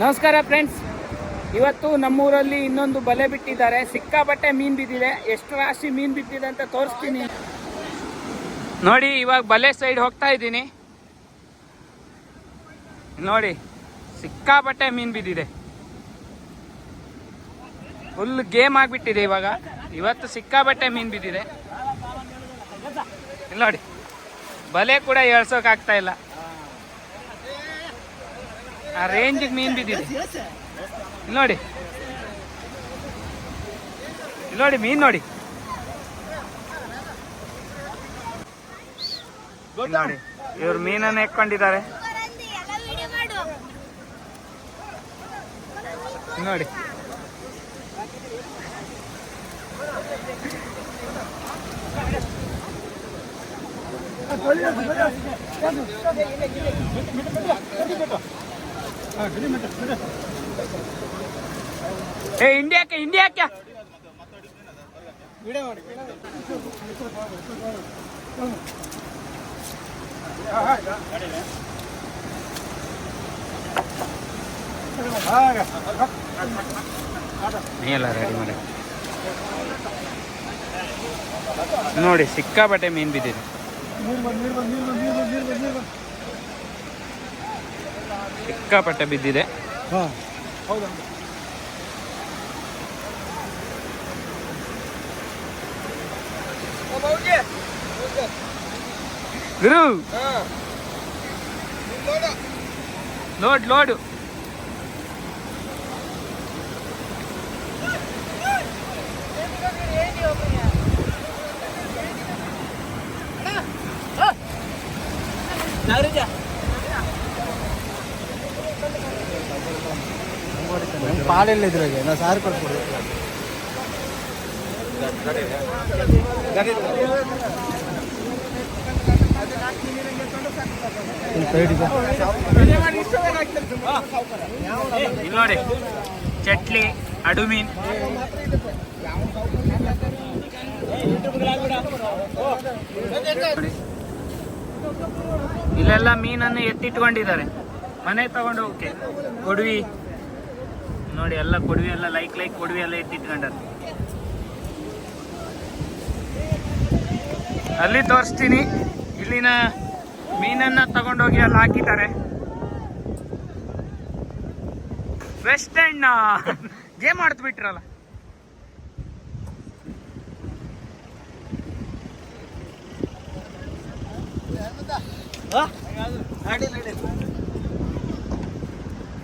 ನಮಸ್ಕಾರ ಫ್ರೆಂಡ್ಸ್. ಇವತ್ತು ನಮ್ಮೂರಲ್ಲಿ ಇನ್ನೊಂದು ಬಲೆ ಬಿಟ್ಟಿದ್ದಾರೆ. ಸಿಕ್ಕಾಪಟ್ಟೆ ಮೀನ್ ಬಿದ್ದಿದೆ. ಎಷ್ಟು ರಾಶಿ ಮೀನ್ ಬಿದ್ದಿದೆ ಅಂತ ತೋರಿಸ್ತೀನಿ. ನೋಡಿ, ಇವಾಗ ಬಲೆ ಸೈಡ್ ಹೋಗ್ತಾ ಇದ್ದೀನಿ. ನೋಡಿ, ಸಿಕ್ಕಾಪಟ್ಟೆ ಮೀನ್ ಬಿದ್ದಿದೆ. ಫುಲ್ ಗೇಮ್ ಆಗಿಬಿಟ್ಟಿದೆ ಇವಾಗ. ಇವತ್ತು ಸಿಕ್ಕಾಪಟ್ಟೆ ಮೀನ್ ಬಿದ್ದಿದೆ. ನೋಡಿ, ಬಲೆ ಕೂಡ ಏಳ್ಸೋಕ್ ಆಗ್ತಾ ಇಲ್ಲ. ಆ ರೇಂಜಿಗೆ ಮೀನ್ ಬಿದ್ದಿದೆ. ನೋಡಿ. ಇಲ್ಲಿ ನೋಡಿ ಮೀನ್ ನೋಡಿ. ನೋಡಿ ಇವ್ರು ಮೀನನ್ನು ಎಕ್ಕೊಂಡಿದ್ದಾರೆ ನೋಡಿ. ಏ ಇಂಡಿಯಾಕ್ಕೆ ಇಂಡಿಯಾಕ್ಕೆ ನೀಲ್ಲ ರೆಡಿ ಮಾಡಿ. ನೋಡಿ ಸಿಕ್ಕಾಪಟ್ಟೆ ಮೀನ್ ಬಿದ್ದಿದೆ. ಸಿಕ್ಕಾಪಟ್ಟೆ ಬಿದ್ದಿದೆ. ಗುರು! Load load. ಪಾಲೆಲ್ಲ ಇದ್ರಾಗೆ ನಾ ಸಾರು ಕೊಡ್ಕೊಡಿ ನೋಡಿ ಚಟ್ಲಿ ಅಡುಮೀನ್. ಇಲ್ಲೆಲ್ಲ ಮೀನನ್ನು ಎತ್ತಿಟ್ಕೊಂಡಿದ್ದಾರೆ. ಮನೆ ತಗೊಂಡು ಹೋಗಕ್ಕೆ. ಕೊಡ್ವಿ. ನೋಡಿ ಎಲ್ಲ ಕೊಡ್ವಿ ಎಲ್ಲ ಲೈಕ್ ಲೈಕ್ ಕೊಡ್ವಿ ಎಲ್ಲ ಎತ್ತಿಟ್ಕೊಂಡಾರೆ ಅಲ್ಲಿ ತೋರಿಸ್ತೀನಿ. ಇಲ್ಲಿನ ಮೀನನ್ನ ತಗೊಂಡೋಗಿ ಅಲ್ಲಿ ಹಾಕಿದ್ದಾರೆ. ವೆಸ್ಟ್ ಎಂಡ್ ಗೇಮ್ ಆಡ್ತು ಬಿಟ್ರಲ್ಲ.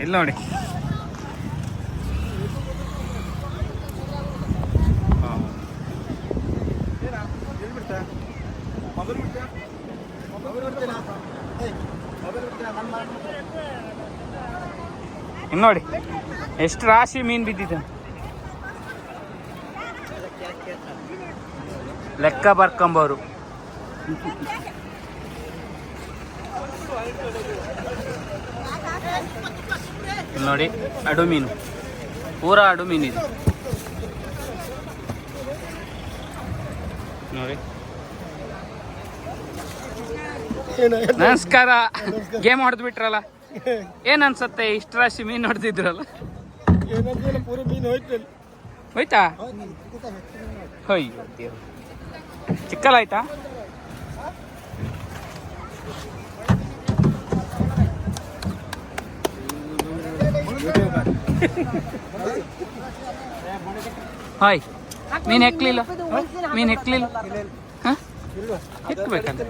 ಇಲ್ಲ ನೋಡಿ. ನೋಡಿ, ಎಷ್ಟು ರಾಶಿ ಮೀನ್ ಬಿದ್ದಿದೆ. ಲೆಕ್ಕ ಬರ್ಕಂಬರು ನೋಡಿ, ಅಡು ಮೀನು. ಪೂರ ಅಡು ಮೀನು ಇದೆ ನೋಡಿ. ನಮಸ್ಕಾರ. ಗೇಮ್ ಹೊಡೆದು ಬಿಟ್ರಲ್ಲ ಏನ್ ಅನ್ಸತ್ತೆ? ಇಷ್ಟ ರಾಶಿ ಮೀನ್ ಹೊಡೆದಿದ್ರಲ್ಲ? ಹೋಯ್ತು ಹೋಯ್. ದೇವ್ರು. ಚಿಕ್ಕಲಾಯ್ತಾ? ಹಾಯ್. ಮೀನ್ ಹೆಕ್ಲಿಲ್ಲ? ಮೀನ್ ಹೆಕ್ಲಿಲ್ಲ? ಹಾಂ? ಹೆಕ್ಬೇಕಂತ.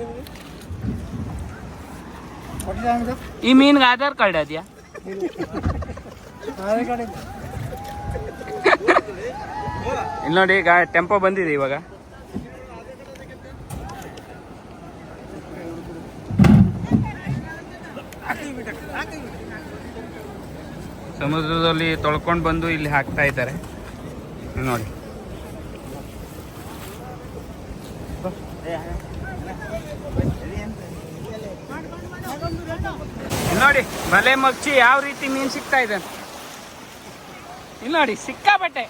ಈ ಮೀನ್ಗೆ ಆಧಾರ್ ಕಾರ್ಡ್ ಅದ್ಯಾ? ಇಲ್ಲಿ ನೋಡಿ, ಈಗ ಟೆಂಪೋ ಬಂದಿದೆ ಇವಾಗ. ಸಮುದ್ರದಲ್ಲಿ ತೊಳ್ಕೊಂಡು ಬಂದು ಇಲ್ಲಿ ಹಾಕ್ತಾ ಇದ್ದಾರೆ. ನೋಡಿ. ನೋಡಿ, ಬಲೆ ಮಗ್ಚಿ ಯಾವ ರೀತಿ ಮೀನ್ ಸಿಗ್ತಾ ಇದೆ. ಇಲ್ಲಿ ನೋಡಿ ಸಿಕ್ಕಾಬಟ್ಟೆ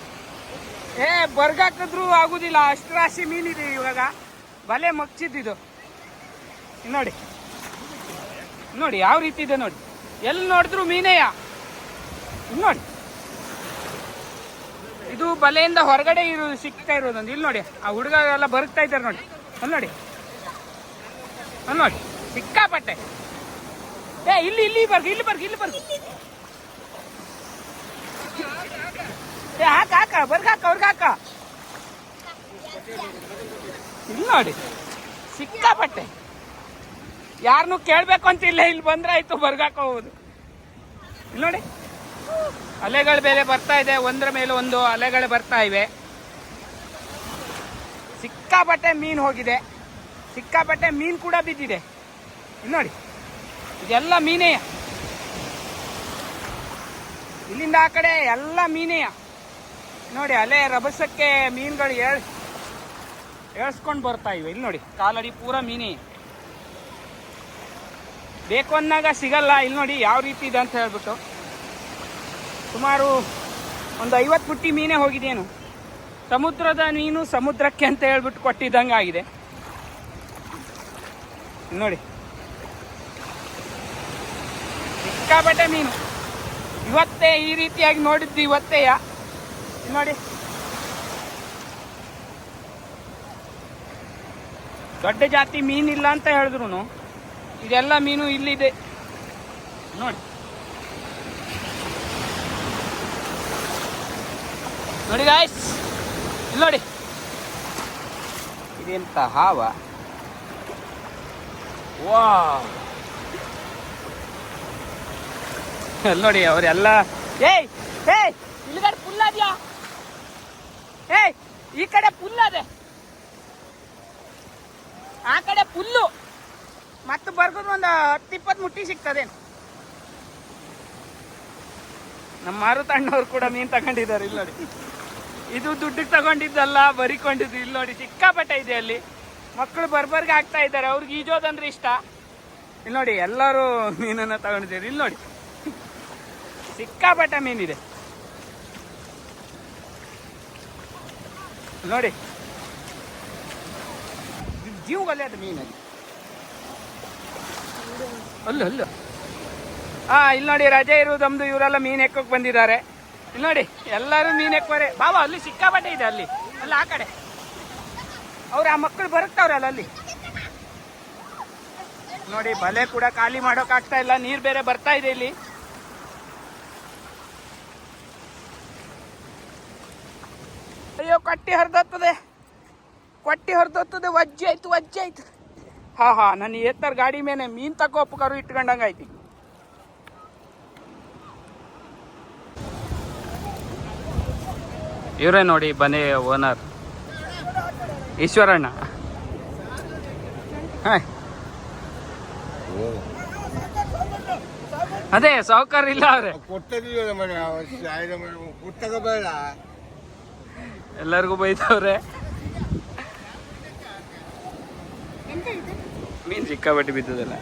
ಏ, ಬರ್ಗಾಕಿದ್ರು ಆಗುದಿಲ್ಲ, ಅಷ್ಟು ರಾಶಿ ಮೀನಿದೆ ಇವಾಗ. ಬಲೆ ಮಗ್ಚಿದ್ದು ಇಲ್ಲಿ ನೋಡಿ. ನೋಡಿ, ಯಾವ ರೀತಿ ಇದೆ ನೋಡಿ. ಎಲ್ಲಿ ನೋಡಿದ್ರು ಮೀನೇಯ ನೋಡಿ. ಇದು ಬಲೆಯಿಂದ ಹೊರಗಡೆ ಇರೋದು ಸಿಗ್ತಾ ಇರೋದೊಂದು. ಇಲ್ಲಿ ನೋಡಿ, ಆ ಹುಡುಗ ಎಲ್ಲ ಬರುತ್ತಾ ಇದ್ದಾರೆ ನೋಡಿ. ಅಲ್ಲಿ ನೋಡಿ. ಅಲ್ಲಿ ನೋಡಿ, ಸಿಕ್ಕಾಪಟ್ಟೆ. ಏ, ಇಲ್ಲಿ ಇಲ್ಲಿ ಬರ್ಗ ಇಲ್ಲಿ ಬರ್ಗ ಇಲ್ಲಿ ಬರ್ಗ. ಏ, ಹಾಕ ಹಾಕ, ಬರ್ಗ ಹಾಕ ಅವ್ರಿಗೆ ಹಾಕ. ಇಲ್ಲಿ ನೋಡಿ, ಸಿಕ್ಕಾಪಟ್ಟೆ. ಯಾರನ್ನು ಕೇಳಬೇಕು ಅಂತಿಲ್ಲ ಇಲ್ಲಿ ಬಂದ್ರೆ ಆಯ್ತು ಬರ್ಗಾಕ ಹೋಗುದು ಇಲ್ಲಿ ನೋಡಿ. ಅಲೆಗಳ ಮೇಲೆ ಬರ್ತಾ ಇದೆ, ಒಂದರ ಮೇಲೆ ಒಂದು ಅಲೆಗಳು ಬರ್ತಾ ಇವೆ. ಸಿಕ್ಕಾಪಟ್ಟೆ ಮೀನು ಹೋಗಿದೆ. ಸಿಕ್ಕಾಪಟ್ಟೆ ಮೀನು ಕೂಡ ಬಿದ್ದಿದೆ. ಇಲ್ಲಿ ನೋಡಿ. ಇದೆಲ್ಲ ಮೀನೆಯ ಇಲ್ಲಿಂದ ಆ ಕಡೆ ಎಲ್ಲ ಮೀನೆಯ ನೋಡಿ, ಅಲೆ ರಭಸಕ್ಕೆ ಮೀನುಗಳು ಏಳ್, ಏಳ್ಸ್ಕೊಂಡು ಬರ್ತಾ ಇವೆ. ಇಲ್ಲಿ ನೋಡಿ, ಕಾಲಡಿ ಪೂರ ಮೀನಿ. ಬೇಕು ಅಂದಾಗ ಸಿಗಲ್ಲ. ಇಲ್ಲಿ ನೋಡಿ, ಯಾವ ರೀತಿ ಇದೆ ಅಂತ ಹೇಳ್ಬಿಟ್ಟು. ಸುಮಾರು ಒಂದು ಐವತ್ತು ಪುಟ್ಟಿ ಮೀನೇ ಹೋಗಿದೇನು ಸಮುದ್ರದ ಮೀನು ಸಮುದ್ರಕ್ಕೆ ಅಂತ ಹೇಳ್ಬಿಟ್ಟು ಕೊಟ್ಟಿದ್ದಂಗೆ ಆಗಿದೆ ನೋಡಿ. ಸಿಕ್ಕಾಪಟ್ಟೆ ಮೀನು. ಇವತ್ತೇ ಈ ರೀತಿಯಾಗಿ ನೋಡಿದ್ದು ಇವತ್ತೇಯ. ಇಲ್ಲಿ ನೋಡಿ. ದೊಡ್ಡ ಜಾತಿ ಮೀನಿಲ್ಲ ಅಂತ ಹೇಳಿದ್ರು ಇದೆಲ್ಲ ಮೀನು ಇಲ್ಲಿದೆ. ನೋಡಿ. ನೋಡಿ ಗಾಯ್ಸ್ ಇಲ್ಲಿ ನೋಡಿ. ಇದೆಂತ ಹಾವ? ವಾ ಅಲ್ಲಿ ನೋಡಿ, ಅವರೆಲ್ಲ ಏಯ್ ಏಯ್ ಅದ್ಯಾ ಏಯ್, ಈ ಕಡೆ ಪುಲ್ ಅದೆ ಆ ಕಡೆ ಪುಲ್ಲು ಮತ್ತೆ ಬರ್ಗದ್ ಒಂದು ಹತ್ತು ಇಪ್ಪತ್ತು ಮುಟ್ಟಿ ಸಿಗ್ತದೆ. ನಮ್ಮ ಮಾರುತಣ್ಣವ್ರು ಕೂಡ ಮೀನ್ ತಗೊಂಡಿದ್ದಾರೆ, ಇಲ್ಲಿ ನೋಡಿ. ಇದು ದುಡ್ಡಿಗೆ ತಗೊಂಡಿದ್ದಲ್ಲ, ಬರಿಕೊಂಡಿದ್ದು ಇಲ್ಲಿ ನೋಡಿ, ಸಿಕ್ಕಾಪಟ್ಟೆ ಇದೆ ಅಲ್ಲಿ. ಮಕ್ಕಳು ಬರ್ಬರ್ಗೆ ಆಗ್ತಾ ಇದ್ದಾರೆ, ಅವ್ರಿಗೆ ಈಜೋದಂದ್ರೆ ಇಷ್ಟ. ಇಲ್ಲಿ ನೋಡಿ, ಎಲ್ಲರೂ ಮೀನನ್ನ ತಗೊಂಡಿದ್ದಾರೆ, ಇಲ್ಲಿ ನೋಡಿ. ಸಿಕ್ಕಾಪಟ್ಟೆ ಮೀನಿದೆ. ನೋಡಿ. ಜೀವಗಲ್ಲೇ ಅದು. ಮೀನಲ್ಲಿ ಅಲ್ಲ ಅಲ್ಲ. ಹಾ ಇಲ್ಲಿ ನೋಡಿ ರಜೆ ಇರುವುದೊಂದು ಇವರೆಲ್ಲ ಮೀನ್ ಎಕ್ಕೋಕ್ ಬಂದಿದ್ದಾರೆ. ಇಲ್ಲಿ ನೋಡಿ ಎಲ್ಲರೂ ಮೀನ್ ಎಕ್ಕೋರೆ ಬಾಬಾ ಅಲ್ಲಿ ಸಿಕ್ಕಾಪಟ್ಟೆ ಇದೆ ಅಲ್ಲಿ. ಅಲ್ಲ ಆ ಕಡೆ. ಅವ್ರು ಆ ಮಕ್ಕಳು ಬರುತ್ತವ್ರಲ್ಲ ಅಲ್ಲಿ. ನೋಡಿ ಬಲೆ ಕೂಡ ಖಾಲಿ ಮಾಡೋಕ್ ಆಗ್ತಾ ಇಲ್ಲ. ನೀರ್ ಬೇರೆ ಬರ್ತಾ ಇದೆ ಇಲ್ಲಿ. ಅಯ್ಯೋ ಕಟ್ಟಿ ಹರಿದತ್ತದೆ. ಕೊಟ್ಟಿ ಹರಿದತ್ತದೆ ವಜ್ಜೆ ಆಯ್ತು ವಜ್ಜೆ ಆಯ್ತು. ಹಾ ಹಾ ನನ್ನ ಎತ್ತರ ಗಾಡಿ ಮೇಲೆ ಮೀನ್ ತಗೋಪಕರು ಇಟ್ಕೊಂಡಂಗ ಆಯ್ತು. ಇವರೇ ನೋಡಿ ಬನ್ನಿ ಓನರ್. ಈಶ್ವರಣ್ಣ. ಅದೇ ಸಾವುಕಾರ ಇಲ್ಲ ಅವ್ರೆ. ಕೊಟ್ಟಾಗ ಬೇಡ. ಎಲ್ಲರಿಗೂ ಬೈತವ್ರೆ. ಮೀನ್ ಸಿಕ್ಕಾಪಟ್ಟಿ ಬಿದ್ದದಲ್ಲ.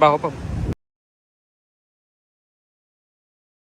ಬಾ ಹೋಪ